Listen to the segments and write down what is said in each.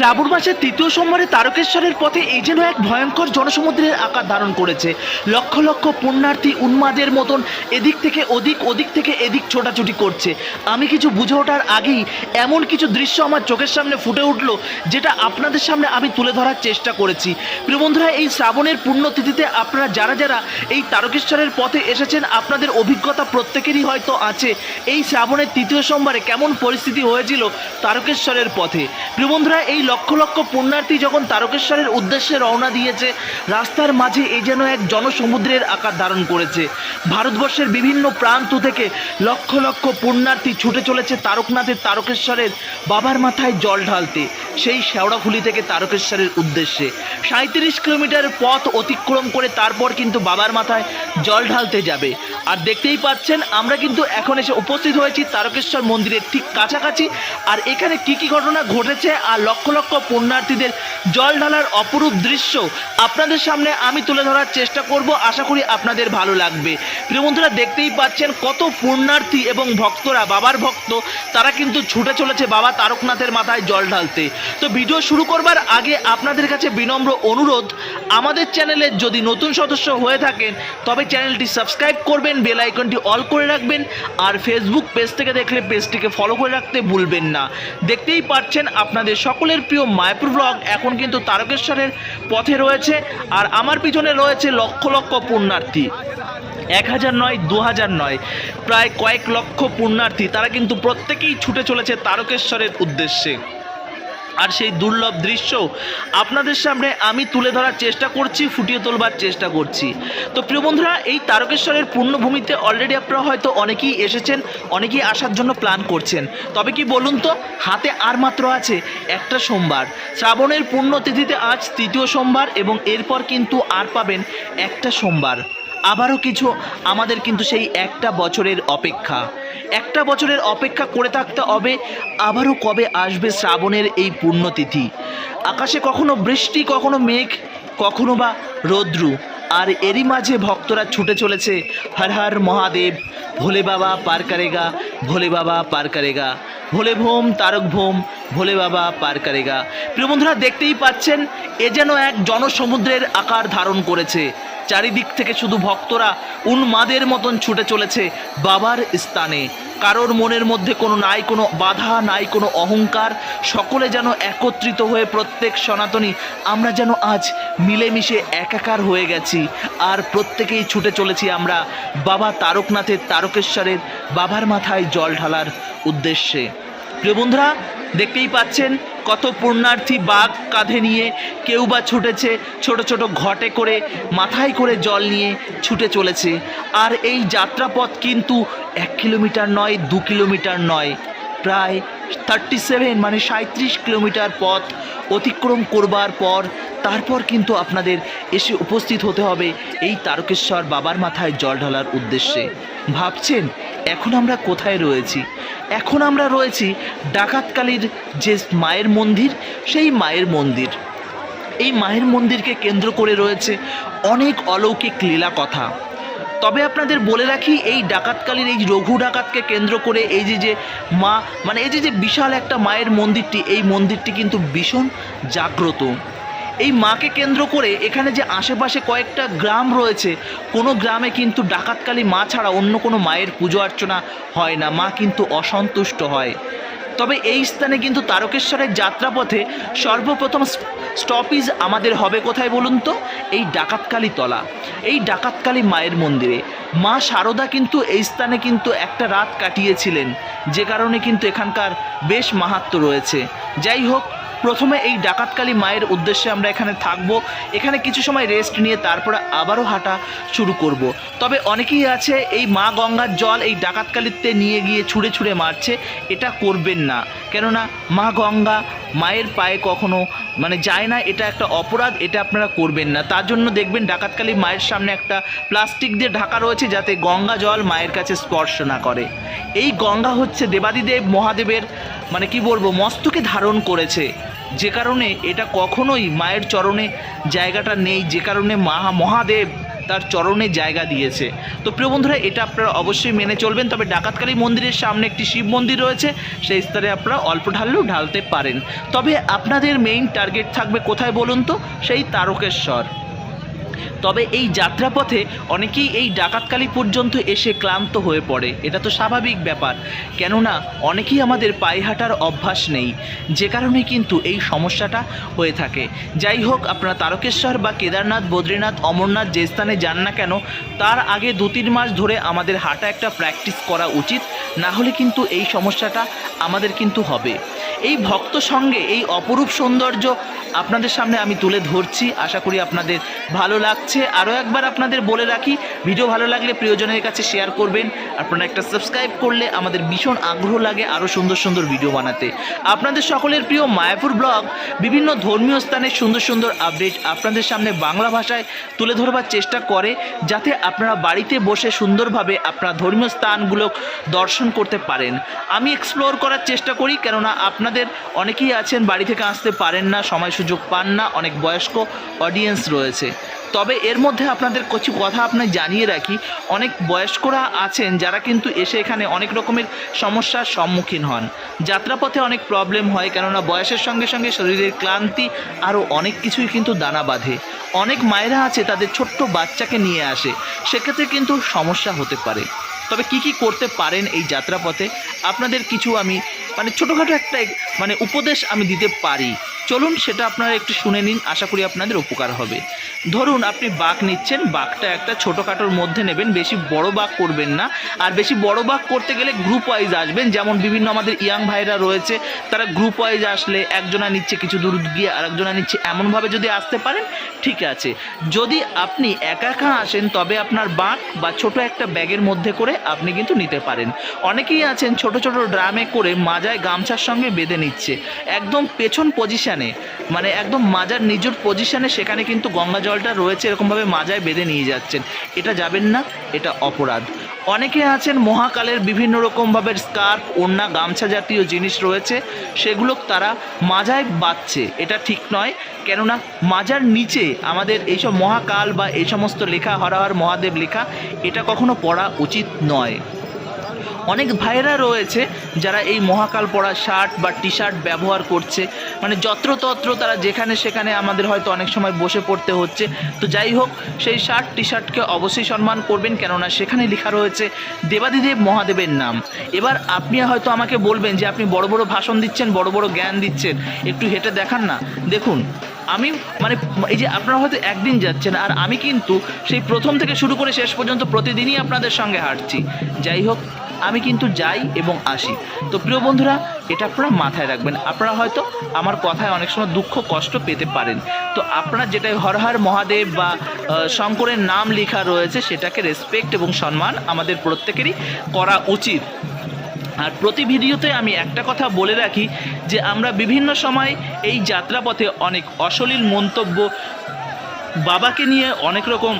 শ্রাবণ মাসের তৃতীয় সোমবারে তারকেশ্বরের পথে এই যেন এক ভয়ঙ্কর জনসমুদ্রের আকার ধারণ করেছে। লক্ষ লক্ষ পুণ্যার্থী উন্মাদের মতন এদিক থেকে ওদিক ওদিক থেকে এদিক ছোটাছুটি করছে। আমি কিছু বুঝে ওঠার আগেই এমন কিছু দৃশ্য আমার চোখের সামনে ফুটে উঠল, যেটা আপনাদের সামনে আমি তুলে ধরার চেষ্টা করেছি। প্রিয় বন্ধুরা, এই শ্রাবণের পুণ্যতিথিতে আপনারা যারা যারা এই তারকেশ্বরের পথে এসেছেন, আপনাদের অভিজ্ঞতা প্রত্যেকেরই হয়তো আছে। এই শ্রাবণের তৃতীয় সোমবারে কেমন পরিস্থিতি হয়েছিল তারকেশ্বরের পথে। প্রিয় বন্ধুরা, এই লক্ষ লক্ষ পুণ্যার্থী যখন তারকেশ্বরের উদ্দেশ্যে রওনা দিয়েছে, রাস্তার মাঝে এই যেন এক জনসমুদ্রের আকার ধারণ করেছে। ভারতবর্ষের বিভিন্ন প্রান্ত থেকে লক্ষ লক্ষ পুণ্যার্থী ছুটে চলেছে তারকনাথের তারকেশ্বরের বাবার মাথায় জল ঢালতে, সেই শেওড়াফুলি থেকে তারকেশ্বরের উদ্দেশ্যে। সাঁত্রিশ কিলোমিটার পথ অতিক্রম করে তারপর কিন্তু বাবার মাথায় জল ঢালতে যাবে। আর দেখতেই পাচ্ছেন, আমরা কিন্তু এখন এসে উপস্থিত হয়েছি তারকেশ্বর মন্দিরের ঠিক কাছাকাছি। আর এখানে কী কী ঘটনা ঘটেছে আর লক্ষ লক্ষ পুণ্যার্থীদের জল ঢালার অপরূপ দৃশ্য আপনাদের সামনে আমি তুলে ধরার চেষ্টা করব। আশা করি আপনাদের ভালো লাগবে। প্রিয় বন্ধুরা, দেখতেই পাচ্ছেন কত পুণ্যার্থী এবং ভক্তরা, বাবার ভক্ত, তারা কিন্তু ছুটে চলেছে বাবা তারকনাথের মাথায় জল ঢালতে। তো ভিডিও শুরু করবার আগে আপনাদের কাছে বিনম্র অনুরোধ, আমাদের চ্যানেলের যদি নতুন সদস্য হয়ে থাকেন, তবে চ্যানেলটি সাবস্ক্রাইব করবেন, বেল আইকনটি অল করে রাখবেন, আর ফেসবুক পেজ থেকে দেখলে পেজটিকে ফলো করে রাখতে ভুলবেন না। দেখতেই পাচ্ছেন আপনাদের সকলের প্রিয় মায়াপুর ব্লগ এখন কিন্তু তারকেশ্বরের পথে রয়েছে আর আমার পিছনে রয়েছে লক্ষ লক্ষ পুণ্যার্থী। এক হাজার নয়, দু হাজার নয়, প্রায় কয়েক লক্ষ পুণ্যার্থী। তারা কিন্তু প্রত্যেকেই ছুটে চলেছে তারকেশ্বরের উদ্দেশ্যে। আর সেই দুর্লভ দৃশ্য আপনাদের সামনে আমি তুলে ধরার চেষ্টা করছি, ফুটিয়ে তোলবার চেষ্টা করছি। তো প্রিয় বন্ধুরা, এই তারকেশ্বরের পূর্ণভূমিতে অলরেডি আপনারা হয়তো অনেকেই এসেছেন, অনেকেই আসার জন্য প্ল্যান করছেন। তবে কি বলুন তো, হাতে আর মাত্র আছে একটা সোমবার। শ্রাবণের পুণ্যতিথিতে আজ তৃতীয় সোমবার এবং এরপর কিন্তু আর পাবেন একটা সোমবার। আবারও কিছু আমাদের কিন্তু সেই একটা বছরের অপেক্ষা। একটা বছরের অপেক্ষা করে থাকতে হবে, আবারও কবে আসবে শ্রাবণের এই পুণ্যতিথি আকাশে কখনো বৃষ্টি, কখনো মেঘ, কখনো বা রৌদ্রু, আর এরই মাঝে ভক্তরা ছুটে চলেছে হর হর মহাদেব, ভোলে বাবা পার করেগা, ভোলে বাবা পার করেগা, ভোলে ভোম তারক ভোম, ভোলে বাবা পার করেগা। প্রিয় বন্ধুরা, দেখতেই পাচ্ছেন, এ যেন এক জনসমুদ্রের আকার ধারণ করেছে। চারিদিক থেকে শুধু ভক্তরা উন্মাদের মতন ছুটে চলেছে বাবার স্থানে। কারোর মনের মধ্যে কোনো নাই কোনো বাধা, নাই কোনো অহংকার, সকলে যেন একত্রিত হয়ে প্রত্যেক সনাতনী, আমরা যেন আজ মিলেমিশে একাকার হয়ে গেছি। আর প্রত্যেকেই ছুটে চলেছি আমরা বাবা তারকনাথের তারকেশ্বরের বাবার মাথায় জল ঢালার উদ্দেশ্যে। প্রিয় বন্ধুরা, দেখতেই পাচ্ছেন কত পুণ্যার্থী বাঘ কাঁধে নিয়ে কেউ বা ছুটেছে, ছোট ছোট ঘটে করে, মাথায় করে জল নিয়ে ছুটে চলেছে। আর এই যাত্রাপথ কিন্তু এক কিলোমিটার নয়, দু কিলোমিটার নয়। প্রায় থার্টি সেভেন মানে সাঁত্রিশ কিলোমিটার পথ অতিক্রম করবার পর তারপর কিন্তু আপনাদের এসে উপস্থিত হতে হবে এই তারকেশ্বর বাবার মাথায় জল ঢালার উদ্দেশ্যে। ভাবছেন এখন আমরা কোথায় রয়েছি? এখন আমরা রয়েছি ডাকাতকালীর যে মায়ের মন্দির, সেই মায়ের মন্দির। এই মায়ের মন্দিরকে কেন্দ্র করে রয়েছে অনেক অলৌকিক লীলা কথা। তবে আপনাদের বলে রাখি, এই ডাকাতকালীর, এই রঘু ডাকাতকে কেন্দ্র করে এই যে যে মা মানে এই যে যে বিশাল একটা মায়ের মন্দিরটি, এই মন্দিরটি কিন্তু ভীষণ জাগ্রত। এই মাকে কেন্দ্র করে এখানে যে আশেপাশে কয়েকটা গ্রাম রয়েছে, কোনো গ্রামে কিন্তু ডাকাতকালী মা ছাড়া অন্য কোনো মায়ের পুজো অর্চনা হয় না, মা কিন্তু অসন্তুষ্ট হয়। তবে এই স্থানে কিন্তু তারকেশ্বরের যাত্রাপথে সর্বপ্রথম স্টপিজ আমাদের হবে কোথায় বলুন তো? এই ডাকাতকালী তলা। এই ডাকাতকালী মায়ের মন্দিরে। মা শারদা কিন্তু এই স্থানে কিন্তু একটা রাত কাটিয়েছিলেন, যে কারণে কিন্তু এখানকার বেশ মাহাত্ম রয়েছে। যাই হোক প্রথমে এই ডাকাতকালী মায়ের উদ্দেশ্যে আমরা এখানে থাকব। এখানে কিছু সময় রেস্ট নিয়ে তারপরে আবারও হাঁটা শুরু করব। তবে অনেকেই আছে, এই মা গঙ্গার জল এই ডাকাতকালীতে নিয়ে গিয়ে ছুঁড়ে ছুঁড়ে মারছে, এটা করবেন না। কেননা মা গঙ্গা মায়ের পায়ে কখনো মানে যায় না, এটা একটা অপরাধ, এটা আপনারা করবেন না। তার জন্য দেখবেন ডাকাতকালী মায়ের সামনে একটা প্লাস্টিক দিয়ে ঢাকা রয়েছে, যাতে গঙ্গা জল মায়ের কাছে স্পর্শ না করে। এই গঙ্গা হচ্ছে দেবাদিদেব মহাদেবের মানে কি বলব, মস্তকে ধারণ করেছে। যে কারণে এটা কখনোই মায়ের চরণে জায়গাটা নেই, যে কারণে মহা মহাদেব তার চরণে জায়গা দিয়েছে। তো প্রিয় বন্ধুরা, এটা আপনারা অবশ্যই মেনে চলবেন। তবে ডাকাতকালী মন্দিরের সামনে একটি শিব মন্দির রয়েছে, সেই স্তরে আপনারা অল্প ঢাললেও ঢালতে পারেন। তবে আপনাদের মেইন টার্গেট থাকবে কোথায় বলুন তো? সেই তারকেশ্বর। তবে এই যাত্রাপথে অনেকেই এই ডাকাতকালি পর্যন্ত এসে ক্লান্ত হয়ে পড়ে। এটা তো স্বাভাবিক ব্যাপার। কেননা, অনেকেই আমাদের পায়ে হাঁটার অভ্যাস নেই। যে কারণে কিন্তু এই সমস্যাটা হয়ে থাকে। যাই হোক, আপনারা তারকেশ্বর বা কেদারনাথ, বদ্রীনাথ, অমরনাথ যে স্থানে যান না কেন, তার আগে দু তিন মাস ধরে আমাদের হাঁটা একটা প্র্যাকটিস করা উচিত। না হলে কিন্তু এই সমস্যাটা আমাদের কিন্তু হবে। এই ভক্ত সঙ্গে এই অপরূপ সৌন্দর্য আপনাদের সামনে আমি তুলে ধরছি। আশা করি আপনাদের ভালো লাগছে। আরও একবার আপনাদের বলে রাখি, ভিডিও ভালো লাগলে প্রিয়জনের কাছে শেয়ার করবেন। আপনারা একটা সাবস্ক্রাইব করলে আমাদের ভীষণ আগ্রহ লাগে আরও সুন্দর সুন্দর ভিডিও বানাতে। আপনাদের সকলের প্রিয় মায়াপুর ব্লগ, বিভিন্ন ধর্মীয় স্থানের সুন্দর সুন্দর আপডেট আপনাদের সামনে বাংলা ভাষায় তুলে ধরবার চেষ্টা করে, যাতে আপনারা বাড়িতে বসে সুন্দরভাবে আপনার ধর্মীয় স্থানগুলো দর্শন করতে পারেন। আমি এক্সপ্লোর করার চেষ্টা করি, কেননা আপনাদের অনেকেই আছেন বাড়ি থেকে আসতে পারেন না, সময় সুযোগ পান না, অনেক বয়স্ক অডিয়েন্স রয়েছে। তবে এর মধ্যে আপনাদের কিছু কথা আপনার জানিয়ে রাখি, অনেক বয়স্করা আছেন যারা কিন্তু এসে এখানে অনেক রকমের সমস্যার সম্মুখীন হন। যাত্রাপথে অনেক প্রবলেম হয়, কেননা বয়সের সঙ্গে সঙ্গে শরীরের ক্লান্তি আরও অনেক কিছুই কিন্তু দানা বাঁধে। অনেক মায়েরা আছে, তাদের ছোট্ট বাচ্চাকে নিয়ে আসে, সেক্ষেত্রে কিন্তু সমস্যা হতে পারে। তবে কি কি করতে পারেন এই যাত্রাপথে? আপনাদের কিছু আমি মানে ছোটোখাটো একটা মানে উপদেশ আমি দিতে পারি। চলুন সেটা আপনারা একটু শুনে নিন, আশা করি আপনাদের উপকার হবে। ধরুন আপনি বাঘ নিচ্ছেন, বাঘটা একটা ছোটোখাটোর মধ্যে নেবেন, বেশি বড় বাঘ করবেন না। আর বেশি বড় বাঘ করতে গেলে গ্রুপ ওয়াইজ আসবেন, যেমন বিভিন্ন আমাদের ইয়াং ভাইরা রয়েছে, তারা গ্রুপ ওয়াইজ আসলে একজনা নিচ্ছে কিছু দূর গিয়ে আরেকজনা নিচ্ছে, এমনভাবে যদি আসতে পারেন, ঠিক আছে। যদি আপনি একা একা আসেন, তবে আপনার বাঁক বা ছোট একটা ব্যাগের মধ্যে করে আপনি কিন্তু নিতে পারেন। অনেকেই আছেন ছোট ছোট ড্রামে করে মাজায় গামছার সঙ্গে বেঁধে নিচ্ছে। একদম পেছন পজিশানে মানে একদম মাজার নিজের পজিশানে সেখানে কিন্তু গঙ্গা জলটা রয়েছে, এরকমভাবে মাজায় বেঁধে নিয়ে যাচ্ছেন। এটা যাবেন না, এটা অপরাধ। অনেকে আছেন মহাকালের বিভিন্ন রকমভাবে স্কার্ফ, ওড়না, গামছা জাতীয় জিনিস রয়েছে, সেগুলো তারা মাজায় বাঁধছে। এটা ঠিক নয়, কেননা মাজার নিচে আমাদের এইসব মহাকাল বা এই সমস্ত লেখা, হরহর মহাদেব লেখা, এটা কখনো পড়া উচিত নয়। অনেক ভাইয়েরা রয়েছে যারা এই মহাকাল পরা শার্ট বা টি শার্ট ব্যবহার করছে। মানে যত্রতত্র তারা যেখানে সেখানে আমাদের হয়তো অনেক সময় বসে পড়তে হচ্ছে। তো যাই হোক, সেই শার্ট টি শার্টকে অবশ্যই সম্মান করবেন, কেননা সেখানে লেখা রয়েছে, দেবাদিদেব মহাদেবের নাম। এবার আপনি হয়তো আমাকে বলবেন যে, আপনি বড় বড় ভাষণ দিচ্ছেন, বড় বড় জ্ঞান দিচ্ছেন। একটু হেঁটে দেখান না। দেখুন, আমি মানে এই যে আপনারা হয়তো একদিন যাচ্ছেন, আর আমি কিন্তু সেই প্রথম থেকে শুরু করে শেষ পর্যন্ত প্রতিদিনই আপনাদের সঙ্গে হাঁটছি। যাই হোক আমি কিন্তু যাই এবং আসি। তো প্রিয় বন্ধুরা, এটা আপনারা মাথায় রাখবেন। আপনারা হয়তো আমার কথায় অনেক সময় দুঃখ, কষ্ট পেতে পারেন। তো আপনারা যেটা হর হর মহাদেব বা শঙ্করের নাম লেখা রয়েছে, সেটাকে রেসপেক্ট এবং সম্মান আমাদের প্রত্যেকেরই করা উচিত। আর প্রতি ভিডিওতে আমি একটা কথা বলে রাখি যে, আমরা বিভিন্ন সময় এই যাত্রাপথে অনেক অশ্লীল মন্তব্য, বাবাকে নিয়ে অনেক রকম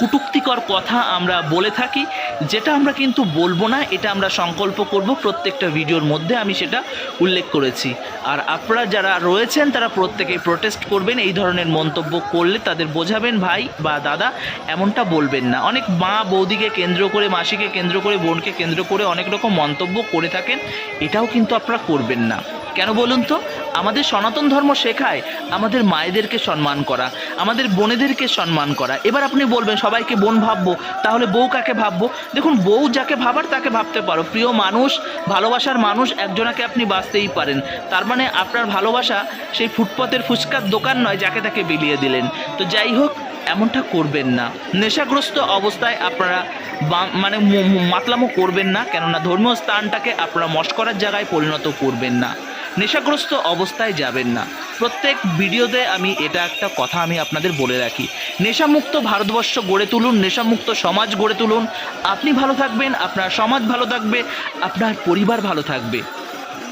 কুটুক্তিকর কথা আমরা বলে থাকি, যেটা আমরা কিন্তু বলব না, এটা আমরা সংকল্প করব প্রত্যেকটা ভিডিওর মধ্যে আমি সেটা উল্লেখ করেছি। আর আপনারা যারা রয়েছেন, তারা প্রত্যেকেই প্রোটেস্ট করবেন, এই ধরনের মন্তব্য করলে তাদের বোঝাবেন, ভাই বা দাদা, এমনটা বলবেন না। অনেক মা বৌদিকে কেন্দ্র করে, মাসিকে কেন্দ্র করে, বোনকে কেন্দ্র করে অনেক রকম মন্তব্য করে থাকেন, এটাও কিন্তু আপনারা করবেন না। কেন বলুন তো? আমাদের সনাতন ধর্ম শেখায় আমাদের মায়েদেরকে সম্মান করা, আমাদের বোনেদেরকে সম্মান করা। এবার আপনি বলবেন, সবাইকে বোন ভাববো, তাহলে বউ কাকে ভাববো? দেখুন, বউ যাকে ভাবার তাকে ভাবতে পারো। প্রিয় মানুষ, ভালোবাসার মানুষ একজনাকে আপনি বাঁচতেই পারেন। তার মানে আপনার ভালোবাসা সেই ফুটপথের ফুচকার দোকান নয় যাকে তাকে বিলিয়ে দিলেন। তো যাই হোক, এমনটা করবেন না। নেশাগ্রস্ত অবস্থায় আপনারা মানে মাতলামো করবেন না। কেননা ধর্মীয় স্থানটাকে আপনারা মস্করার জায়গায় পরিণত করবেন না। নেশাগ্রস্ত অবস্থায় যাবেন না। প্রত্যেক ভিডিওতে আমি এটা একটা কথা আমি আপনাদের বলে রাখি। নেশামুক্ত ভারতবর্ষ গড়ে তুলুন, নেশামুক্ত সমাজ গড়ে তুলুন। আপনি ভালো থাকবেন, আপনার সমাজ ভালো থাকবে, আপনার পরিবার ভালো থাকবে।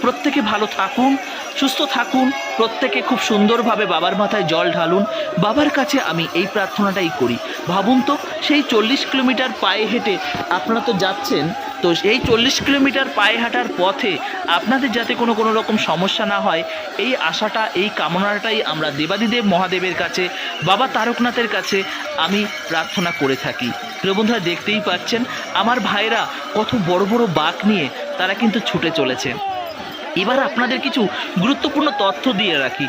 প্রত্যেকে ভালো থাকুন, সুস্থ থাকুন, প্রত্যেকে খুব সুন্দরভাবে বাবার মাথায় জল ঢালুন। বাবার কাছে আমি এই প্রার্থনাটাই করি। ভাবুন তো, সেই চল্লিশ কিলোমিটার পায়ে হেঁটে আপনারা তো যাচ্ছেন তো এই চল্লিশ কিলোমিটার পায়ে হাঁটার পথে আপনাদের যাতে কোনো কোনো রকম সমস্যা না হয়, এই আশাটা, এই কামনাটাই আমরা দেবাদিদেব মহাদেবের কাছে, বাবা তারকনাথের কাছে আমি প্রার্থনা করে থাকি। প্রিয় বন্ধুরা, দেখতেই পাচ্ছেন, আমার ভাইরা কত বড় বড় বাঘ নিয়ে তারা কিন্তু ছুটে চলেছে। এবার আপনাদের কিছু গুরুত্বপূর্ণ তথ্য দিয়ে রাখি।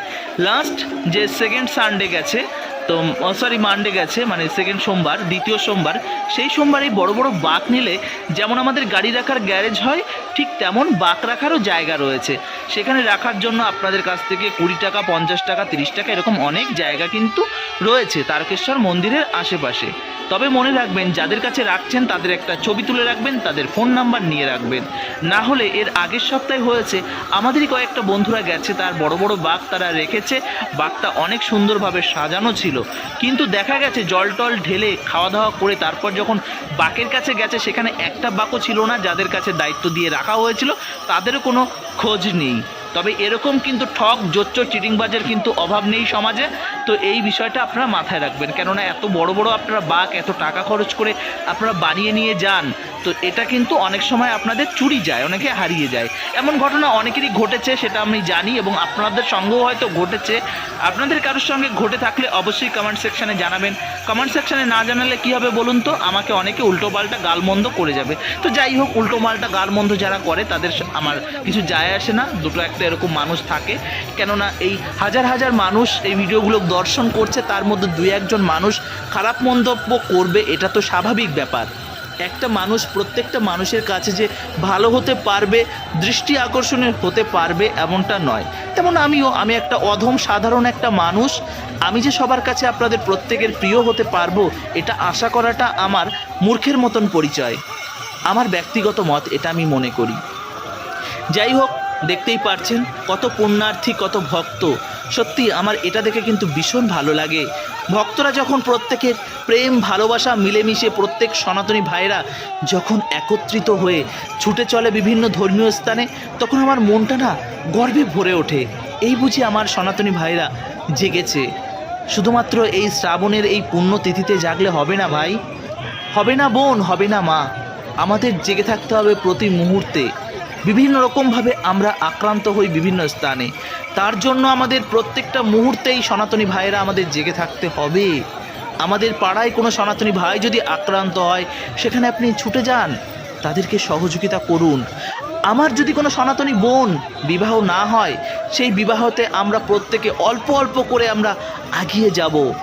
লাস্ট যে সেকেন্ড সানডে গেছে তো সরি মানডে গেছে মানে সেকেন্ড সোমবার, দ্বিতীয় সোমবার। সেই সোমবার বড় বড় বাঁক নিলে যেমন আমাদের গাড়ি রাখার গ্যারেজ হয়, ঠিক তেমন বাঁক রাখারও জায়গা রয়েছে। সেখানে রাখার জন্য আপনাদের কাছ থেকে কুড়ি টাকা, পঞ্চাশ টাকা, তিরিশ টাকা, এরকম অনেক জায়গা কিন্তু রয়েছে, তারকেশ্বর মন্দিরের আশেপাশে। তবে মনে রাখবেন, যাদের কাছে রাখছেন তাদের একটা ছবি তুলে রাখবেন, তাদের ফোন নাম্বার নিয়ে রাখবেন। না হলে এর আগের সপ্তাহে হয়েছে, আমাদেরই কয়েকটা বন্ধুরা গেছে, তার বড় বড় বাঘ তারা রেখেছে, বাঘটা অনেক সুন্দরভাবে সাজানো ছিল। কিন্তু দেখা গেছে, জল টল ঢেলে খাওয়া দাওয়া করে তারপর যখন বাকের কাছে গেছে, সেখানে একটা বাকও ছিল না, যাদের কাছে দায়িত্ব দিয়ে রাখা হয়েছিল, তাদেরও কোনো খোঁজ নেই। তবে এরকম কিন্তু ঠক জোচ্চ চিটিংবাজের কিন্তু অভাব নেই সমাজে। তো এই বিষয়টা আপনারা মাথায় রাখবেন। কেননা এত বড় বড় আপনারা বাঘ এত টাকা খরচ করে আপনারা বানিয়ে নিয়ে যান তো এটা কিন্তু অনেক সময় আপনাদের চুরি যায়, অনেকে হারিয়ে যায়। এমন ঘটনা অনেকেরই ঘটেছে, সেটা আমি জানি এবং আপনাদের সঙ্গেও হয়তো ঘটেছে। আপনাদের কারোর সঙ্গে ঘটে থাকলে অবশ্যই কমেন্ট সেকশানে জানাবেন। কমেন্ট সেকশানে না জানালে কী হবে বলুন তো? আমাকে অনেকে উল্টোপাল্টা গালমন্দ করে যাবে। তো যাই হোক, উল্টো মালটা গালমন্দ যারা করে, তাদের আমার কিছু যায় আসে না। দুটো একটা এরকম মানুষ থাকে। কেননা এই হাজার হাজার মানুষ এই ভিডিওগুলো দর্শন করছে, তার মধ্যে দুই একজন মানুষ খারাপ মন্তব্য করবে, এটা তো স্বাভাবিক ব্যাপার। একটা মানুষ, প্রত্যেকটা মানুষের কাছে যে ভালো হতে পারবে, দৃষ্টি আকর্ষণের হতে পারবে এমনটা নয়। তেমন আমিও, আমি একটা অধম, সাধারণ একটা মানুষ। আমি যে সবার কাছে আপনাদের প্রত্যেকের প্রিয় হতে পারব, এটা আশা করাটা আমার মূর্খের মতন পরিচয়। আমার ব্যক্তিগত মত, এটা আমি মনে করি। যাই হোক, দেখতেই পারছেন, কত পুণ্যার্থী, কত ভক্ত। সত্যি, আমার এটা দেখে কিন্তু ভীষণ ভালো লাগে। ভক্তরা যখন প্রত্যেকের প্রেম, ভালোবাসা মিলেমিশে প্রত্যেক সনাতনী ভাইরা যখন একত্রিত হয়ে ছুটে চলে বিভিন্ন ধর্মীয় স্থানে, তখন আমার মনটা না গর্বে ভরে ওঠে। এই বুঝি আমার সনাতনী ভাইরা জেগেছে। শুধুমাত্র এই শ্রাবণের এই পুণ্যতিথিতে জাগলে হবে না ভাই? হবে না বোন, হবে না মা। আমাদের জেগে থাকতে হবে প্রতি মুহূর্তে। বিভিন্ন রকমভাবে আমরা আক্রান্ত হই বিভিন্ন স্থানে। তার জন্য আমাদের প্রত্যেকটা মুহূর্তেই সনাতনী ভাইয়েরা আমাদের জেগে থাকতে হবে। আমাদের পাড়ায় কোনো সনাতনী ভাই যদি আক্রান্ত হয়, সেখানে আপনি ছুটে যান। তাদেরকে সহযোগিতা করুন। আমার যদি কোনো সনাতনী বোন বিবাহ না হয়, সেই বিবাহতে আমরা প্রত্যেকে অল্প অল্প করে আমরা আগিয়ে যাব।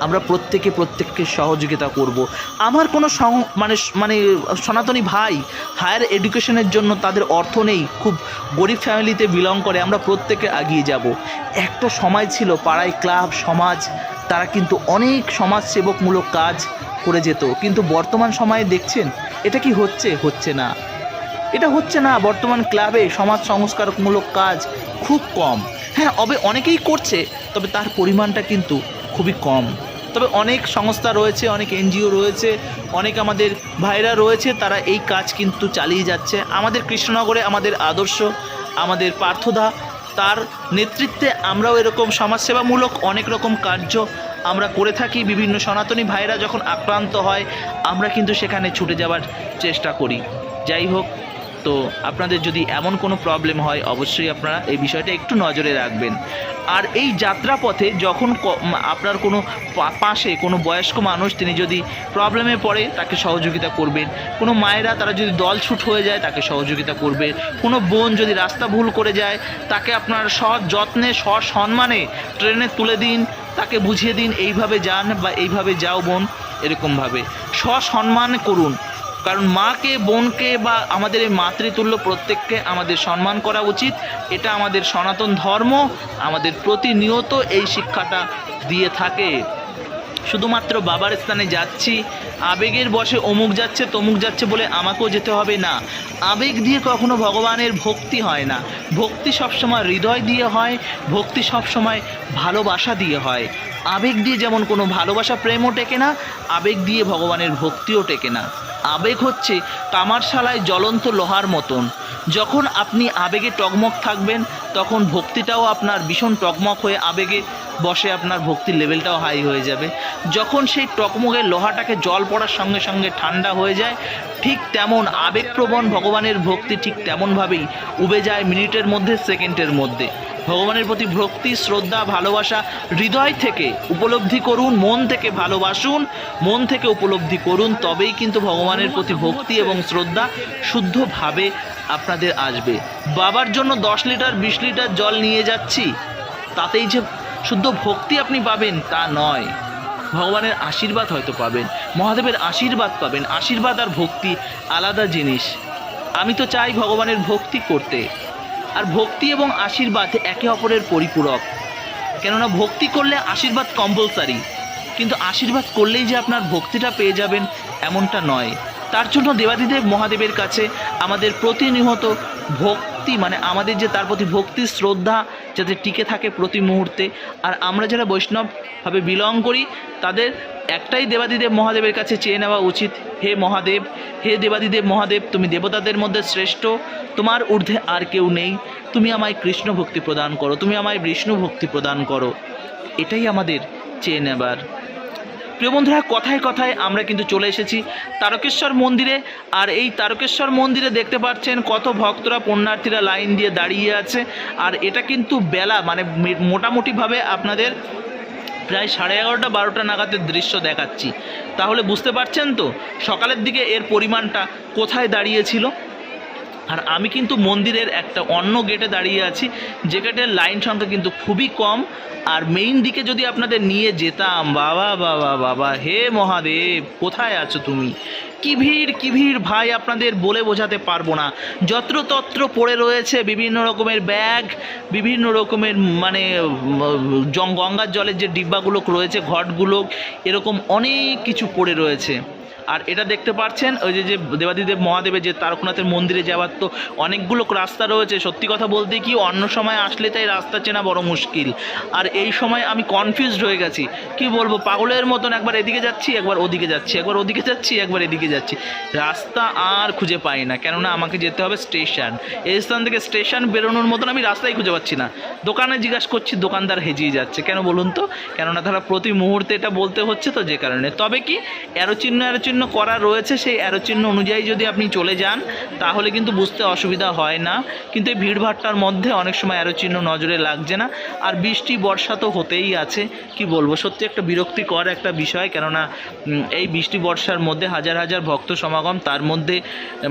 আমরা প্রত্যেকে প্রত্যেককে সহযোগিতা করব। আমার কোনো মানে মানে সনাতনী ভাই হায়ার এডুকেশনের জন্য তাদের অর্থ নেই, খুব গরিব ফ্যামিলিতে বিলং করে, আমরা প্রত্যেকে এগিয়ে যাব। একটা সময় ছিল পাড়ায় ক্লাব সমাজ, তারা কিন্তু অনেক সমাজসেবকমূলক কাজ করে যেত। কিন্তু বর্তমান সময়ে দেখছেন, এটা কি হচ্ছে? হচ্ছে না। এটা হচ্ছে না, বর্তমান ক্লাবে সমাজ সংস্কারমূলক কাজ খুব কম। হ্যাঁ অবে অনেকেই করছে, তবে তার পরিমাণটা কিন্তু খুবই কম। তবে অনেক সংস্থা রয়েছে, অনেক এনজিও রয়েছে, অনেক আমাদের ভাইরা রয়েছে, তারা এই কাজ কিন্তু চালিয়ে যাচ্ছে। আমাদের কৃষ্ণনগরে আমাদের আদর্শ, আমাদের পার্থদা, তার নেতৃত্বে আমরাও এরকম সমাজসেবামূলক অনেক রকম কার্য আমরা করে থাকি। বিভিন্ন সনাতনী ভাইরা যখন আক্রান্ত হয়, আমরা কিন্তু সেখানে ছুটে যাওয়ার চেষ্টা করি। যাই হোক তো আপনাদের যদি এমন কোনো প্রবলেম হয়, অবশ্যই আপনারা এই বিষয়টা একটু নজরে রাখবেন। আর এই যাত্রাপথে যখন আপনার কোনো পাশে কোনো বয়স্ক মানুষ তিনি যদি প্রবলেমে পড়ে, তাকে সহযোগিতা করবেন। কোনো মায়েরা তারা যদি দল ছুট হয়ে যায়, তাকে সহযোগিতা করবে কোনো বোন যদি রাস্তা ভুল করে যায়, তাকে আপনার সৎ যত্নে সসম্মানে ট্রেনে তুলে দিন, তাকে বুঝিয়ে দিন, এইভাবে যান বা এইভাবে যাও বোন। এরকমভাবে। সসম্মান করুন। কারণ মাকে, বোনকে বা আমাদের এই মাতৃতুল্য প্রত্যেককে আমাদের সম্মান করা উচিত। এটা আমাদের সনাতন ধর্ম, আমাদের প্রতিনিয়ত এই শিক্ষাটা দিয়ে থাকে। শুধুমাত্র বাবার স্থানে যাচ্ছি, আবেগের বসে অমুক যাচ্ছে, তমুক যাচ্ছে বলে আমাকেও যেতে হবে না। আবেগ দিয়ে কখনো ভগবানের ভক্তি হয় না। ভক্তি সবসময় হৃদয় দিয়ে হয়, ভক্তি সবসময় ভালোবাসা দিয়ে হয়। আবেগ দিয়ে যেমন কোনো ভালোবাসা প্রেমও টেকে না, আবেগ দিয়ে ভগবানের ভক্তিও টেকে না। আবেগ হচ্ছে কামারশালায় জ্বলন্ত লোহার মতন। যখন আপনি আবেগে টকমক থাকবেন, তখন ভক্তিটাও আপনার ভীষণ টকমক হয়ে আবেগে বসে আপনার ভক্তির লেভেলটাও হাই হয়ে যাবে। যখন সেই টকমগের লোহাটাকে জল পড়ার সঙ্গে সঙ্গে ঠান্ডা হয়ে যায়, ঠিক তেমন আবেগপ্রবণ ভগবানের ভক্তি ঠিক তেমনভাবেই উবে যায় মিনিটের মধ্যে, সেকেন্ডের মধ্যে। ভগবানের প্রতি ভক্তি, শ্রদ্ধা, ভালোবাসা হৃদয় থেকে উপলব্ধি করুন, মন থেকে ভালোবাসুন, মন থেকে উপলব্ধি করুন, তবেই কিন্তু ভগবানের প্রতি ভক্তি এবং শ্রদ্ধা শুদ্ধভাবে আপনাদের আসবে। বাবার জন্য দশ লিটার, বিশ লিটার জল নিয়ে যাচ্ছি, তাতেই যে শুদ্ধ ভক্তি আপনি পাবেন তা নয়। ভগবানের আশীর্বাদ হয়তো পাবেন, মহাদেবের আশীর্বাদ পাবেন, আশীর্বাদ আর ভক্তি আলাদা জিনিস। আমি তো চাই ভগবানের ভক্তি করতে। আর ভক্তি এবং আশীর্বাদ একে অপরের পরিপূরক। কেননা ভক্তি করলে আশীর্বাদ কম্পালসারি কিন্তু আশীর্বাদ করলেই যে আপনার ভক্তিটা পেয়ে যাবেন এমনটা নয়। তার জন্য দেবাদিদেব মহাদেবের কাছে আমাদের প্রতিনিয়ত ভক্তি মানে আমাদের যে তার প্রতি ভক্তি, শ্রদ্ধা যাতে টিকে থাকে প্রতি মুহূর্তে। আর আমরা যারা বৈষ্ণবভাবে বিলং করি, তাদের একটাই দেবাদিদেব মহাদেবের কাছে চেয়ে নেওয়া উচিত। হে মহাদেব, হে দেবাদিদেব মহাদেব, তুমি দেবতাদের মধ্যে শ্রেষ্ঠ। তোমার ঊর্ধ্বে আর কেউ নেই। তুমি আমায় কৃষ্ণ ভক্তি প্রদান করো। তুমি আমায় বিষ্ণু ভক্তি প্রদান করো। এটাই আমাদের চেয়ে নেবার প্রিয় বন্ধুরা, কথায় কথায় আমরা কিন্তু চলে এসেছি তারকেশ্বর মন্দিরে। আর এই তারকেশ্বর মন্দিরে দেখতে পাচ্ছেন কত ভক্তরা, পুণ্যার্থীরা লাইন দিয়ে দাঁড়িয়ে আছে। আর এটা কিন্তু বেলা মানে মোটামুটিভাবে আপনাদের প্রায় সাড়ে এগারোটা, বারোটা নাগাদের দৃশ্য দেখাচ্ছি। তাহলে বুঝতে পারছেন তো, সকালের দিকে এর পরিমাণটা কোথায় দাঁড়িয়েছিল? আর আমি কিন্তু মন্দিরের একটা অন্য গেটে দাঁড়িয়ে আছি, যে গেটের লাইন সংখ্যা কিন্তু খুবই কম। আর মেইন দিকে যদি আপনাদের নিয়ে যেতাম, বাবা বাবা বাবা, হে মহাদেব, কোথায় আছো তুমি? কি ভিড় কি ভিড় ভাই, আপনাদের বলে বোঝাতে পারব না। যত্রতত্র পড়ে রয়েছে বিভিন্ন রকমের ব্যাগ, বিভিন্ন রকমের মানে গঙ্গার জলের যে ডিব্বাগুলো রয়েছে, ঘটগুলো, এরকম অনেক কিছু পড়ে রয়েছে। আর এটা দেখতে পাচ্ছেন, ওই যে যে দেবাদিদেব মহাদেবের যে তারকনাথের মন্দিরে যাওয়ার তো অনেকগুলো রাস্তা রয়েছে। সত্যি কথা বলতে কি, অন্য সময় আসলে তাই রাস্তা চেনা বড় মুশকিল। আর এই সময় আমি কনফিউজড হয়ে গেছি। কি বলব, পাগলের মতন একবার এদিকে যাচ্ছি, একবার ওদিকে যাচ্ছি, একবার ওদিকে যাচ্ছি, একবার এদিকে যাচ্ছি। রাস্তা আর খুঁজে পাই না, কেননা আমাকে যেতে হবে স্টেশন। এই স্থান থেকে স্টেশন বেরোনোর মতন আমি রাস্তাই খুঁজে পাচ্ছি না। দোকানে জিজ্ঞাসা করছি, দোকানদার হেজিয়ে যাচ্ছে। কেন বলুন তো? কেননা তারা প্রতি মুহূর্তে এটা বলতে হচ্ছে তো যে কারণে। তবে কি অ্যারো চিহ্ন অ্যারো চিহ্ন করা রয়েছে, সেই অ্যারো চিহ্ন অনুযায়ী যদি আপনি চলে যান, তাহলে কিন্তু বুঝতে অসুবিধা হয় না। কিন্তু এই ভিড়ভাট্টার মধ্যে অনেক সময় অ্যারো চিহ্ন নজরে লাগছে না। আর বৃষ্টি, বর্ষা তো হতেই আছে, কি বলব? সত্যি একটা বিরক্তিকর একটা বিষয়, কেননা এই বৃষ্টি, বর্ষার মধ্যে হাজার হাজার ভক্ত সমাগম, তার মধ্যে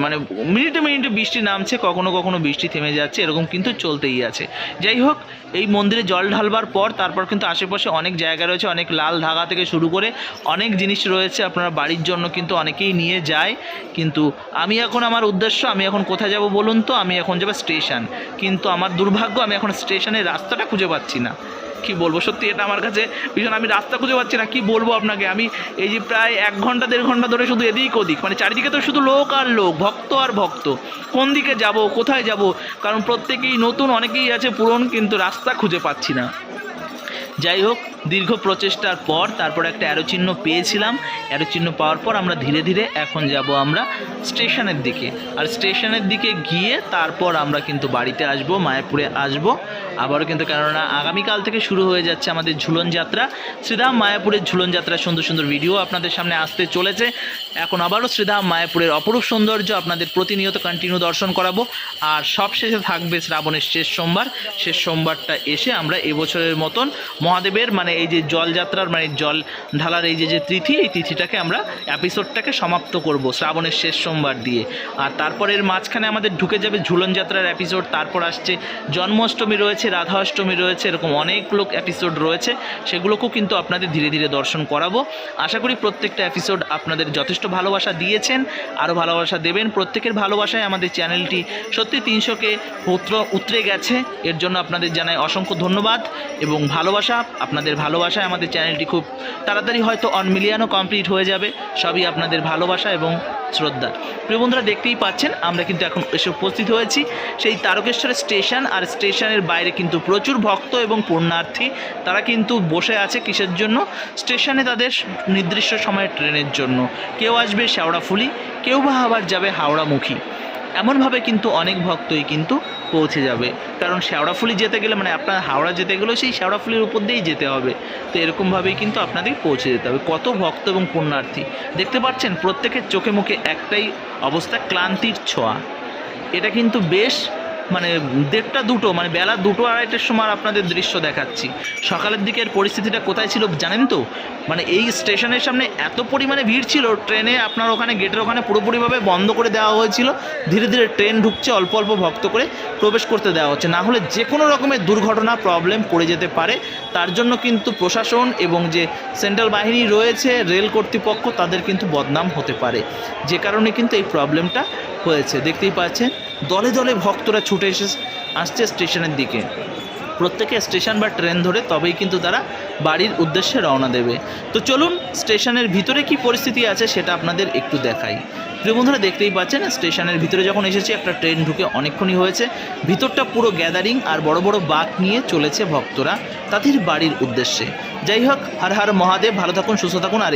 মানে মিনিটে মিনিটে বৃষ্টি নামছে, কখনো কখনো বৃষ্টি থেমে যাচ্ছে, এরকম কিন্তু চলতেই আছে। যাই হোক, এই মন্দিরে জল ঢালবার পর, তারপর কিন্তু আশেপাশে অনেক জায়গা রয়েছে, অনেক লাল ধাগা থেকে শুরু করে অনেক জিনিস রয়েছে আপনারা বাড়ির জন্য কিন্তু অনেকেই নিয়ে যায়। কিন্তু আমি এখন আমার উদ্দেশ্য, আমি এখন কোথায় যাব বলুন তো? আমি এখন যাব স্টেশন। কিন্তু আমার দুর্ভাগ্য, আমি এখন স্টেশনের রাস্তাটা খুঁজে পাচ্ছি না। কি বলব? সত্যি এটা আমার কাছে ভীষণ, আমি রাস্তা খুঁজে পাচ্ছি না। কি বলব আপনাকে? আমি এই যে প্রায় এক ঘণ্টা, দেড় ঘণ্টা ধরে শুধু এদিক ওদিক মানে চারিদিকে তো শুধু লোক আর লোক, ভক্ত আর ভক্ত। কোন দিকে যাব, কোথায় যাব? কারণ প্রত্যেকেই নতুন, অনেকেই আছে পুরন, কিন্তু রাস্তা খুঁজে পাচ্ছি না। যাই হোক, দীর্ঘ প্রচেষ্টার পর তারপর একটা অ্যারো চিহ্ন পেয়েছিলাম। অ্যারো চিহ্ন পাওয়ার পর আমরা ধীরে ধীরে এখন যাব আমরা স্টেশনের দিকে। আর স্টেশনের দিকে গিয়ে তারপর আমরা কিন্তু বাড়িতে আসব, মায়াপুরে আসব। আবারও কিন্তু কেননা আগামীকাল থেকে শুরু হয়ে যাচ্ছে আমাদের ঝুলন যাত্রা। শ্রীধাম মায়াপুরের ঝুলন যাত্রার সুন্দর সুন্দর ভিডিও আপনাদের সামনে আসতে চলেছে। এখন আবারও শ্রীধাম মায়াপুরের অপরূপ সৌন্দর্য আপনাদের প্রতিনিয়ত কন্টিনিউ দর্শন করাবো। আর সবশেষে থাকবে শ্রাবণের শেষ সোমবার। শেষ সোমবারটা এসে আমরা এবছরের মতন মহাদেবের মানে এই যে জলযাত্রার মানে জল ঢালার এই যে যে তিথি, এই তিথিটাকে আমরা এপিসোডটাকে সমাপ্ত করব শ্রাবণের শেষ সোমবার দিয়ে। আর তারপরের মাঝখানে আমাদের ঢুকে যাবে ঝুলন যাত্রার এপিসোড তারপর আসছে জন্মাষ্টমী রয়েছে। রয়েছে রাধা অষ্টমী রয়েছে, এরকম অনেক লোক এপিসোড রয়েছে, সেগুলোকেও কিন্তু আপনাদের ধীরে ধীরে দর্শন করাবো। আশা করি প্রত্যেকটা এপিসোড আপনাদের যথেষ্ট ভালোবাসা দিয়েছেন, আরও ভালোবাসা দেবেন। প্রত্যেকের ভালোবাসায় আমাদের চ্যানেলটি সত্যি তিনশোকে উত্র উতরে গেছে, এর জন্য আপনাদের জানাই অসংখ্য ধন্যবাদ এবং ভালোবাসা। আপনাদের ভালোবাসায় আমাদের চ্যানেলটি খুব তাড়াতাড়ি হয়তো অন মিলিয়নও কমপ্লিট হয়ে যাবে, সবই আপনাদের ভালোবাসা এবং শ্রদ্ধা প্রিয় বন্ধুরা, দেখতেই পাচ্ছেন, আমরা কিন্তু এখন এসে উপস্থিত হয়েছি। সেই তারকেশ্বরের স্টেশন আর স্টেশনের বাইরে কিন্তু প্রচুর ভক্ত এবং পুণ্যার্থী, তারা কিন্তু বসে আছে কিসের জন্য? স্টেশনে তাদের নির্দিষ্ট সময়ের ট্রেনের জন্য। কেউ আসবে শেওড়াফুলি কেউ বা আবার যাবে হাওড়ামুখী এমনভাবে কিন্তু অনেক ভক্তই কিন্তু পৌঁছে যাবে। কারণ শেওড়াফুলি যেতে গেলে মানে আপনার হাওড়া যেতে গেলেও সেই শেওড়াফুলির উপর দিয়েই যেতে হবে। তো এরকমভাবেই কিন্তু আপনাদের পৌঁছে যেতে হবে। কত ভক্ত এবং পুণ্যার্থী। দেখতে পাচ্ছেন, প্রত্যেকের চোখে মুখে একটাই অবস্থা, ক্লান্তির ছোঁয়া। এটা কিন্তু বেশ মানে দেড়টা দুটো মানে বেলা দুটো আড়াইটের সময় আপনাদের দৃশ্য দেখাচ্ছি। সকালের দিকের পরিস্থিতিটা কোথায় ছিল জানেন তো? মানে এই স্টেশনের সামনে এত পরিমাণে ভিড় ছিল, ট্রেনে আপনার ওখানে, গেটের ওখানে পুরোপুরিভাবে বন্ধ করে দেওয়া হয়েছিল। ধীরে ধীরে ট্রেন ঢুকছে অল্প অল্প ভক্ত করে প্রবেশ করতে দেওয়া হচ্ছে। না হলে যে কোনো রকমের দুর্ঘটনা প্রবলেম পড়ে যেতে পারে। তার জন্য কিন্তু প্রশাসন এবং যে সেন্ট্রাল বাহিনী রয়েছে, রেল কর্তৃপক্ষ, তাদের কিন্তু বদনাম হতে পারে। যে কারণে কিন্তু এই প্রবলেমটা হয়েছে। দেখতেই পাচ্ছেন, দলে দলে ভক্তরা ছুটে এসে আসছে স্টেশনের দিকে। প্রত্যেকে স্টেশন বা ট্রেন ধরে তবেই কিন্তু তারা বাড়ির উদ্দেশ্যে রওনা দেবে। তো চলুন, স্টেশনের ভিতরে কি পরিস্থিতি আছে সেটা আপনাদের একটু দেখাই। প্রিয় বন্ধুরা, দেখতেই পাচ্ছেন, স্টেশনের ভিতরে যখন এসেছি, একটা ট্রেন ঢুকে অনেকক্ষণই হয়েছে। ভিতরটা পুরো গ্যাদারিং আর বড় বড় বাক নিয়ে চলেছে ভক্তরা তাদের বাড়ির উদ্দেশ্যে। যাই হোক, হর হর মহাদেব, ভালো থাকুন, সুস্থ থাকুন, আর